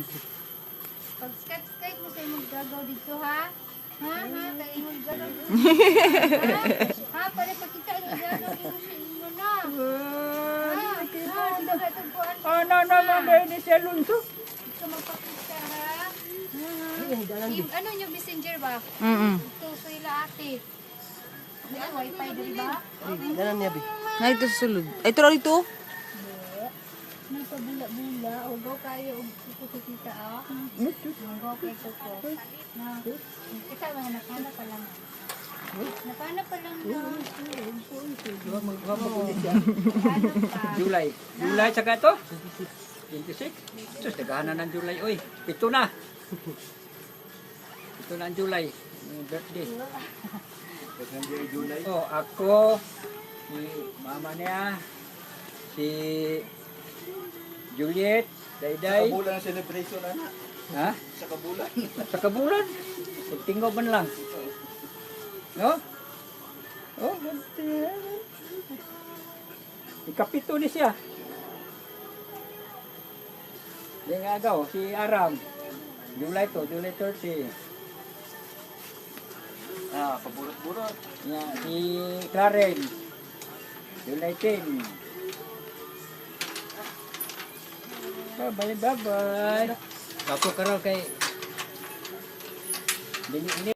Pag Skype-Skype mo sa imong gagaw dito ha. Ha? Ha? Kaya imong gagaw dito. ha? Ha? Para pakita ang gagaw imo sa imo na. Ha? Ha? Dito ka itong kuhan. Ano naman ba ni si Alonso? Ito magpakita ha. Im- ano yung messenger ba? Mm Ito sila ate. May wifi din ba? Ganan niya, bi. Na ito sa sulod. Ay, ito rito. Nagpabula-bula. Ugaw kayo. Kukukita ah. Ugaw kayo ko. Na. Kita mga napana pa lang. Napana pa lang na. July. July saka to? 26? Sus, naghahanan ng July. Uy, ito na. Ito na ang July. Birthday. Oh, ako, si mama niya, si Juliet, Dayday. Kabulan ang celebration, anak. Ha? Sa kabulan. Sa kabulan. Tingog man lang. No? Oh, ganti. Ikapito ni siya. Yung agaw, si Aram. July to, July 30. Ah, paburot-burot. Yeah, si Karen. July 10. Bye-bye, bye-bye. Ako karon kay ini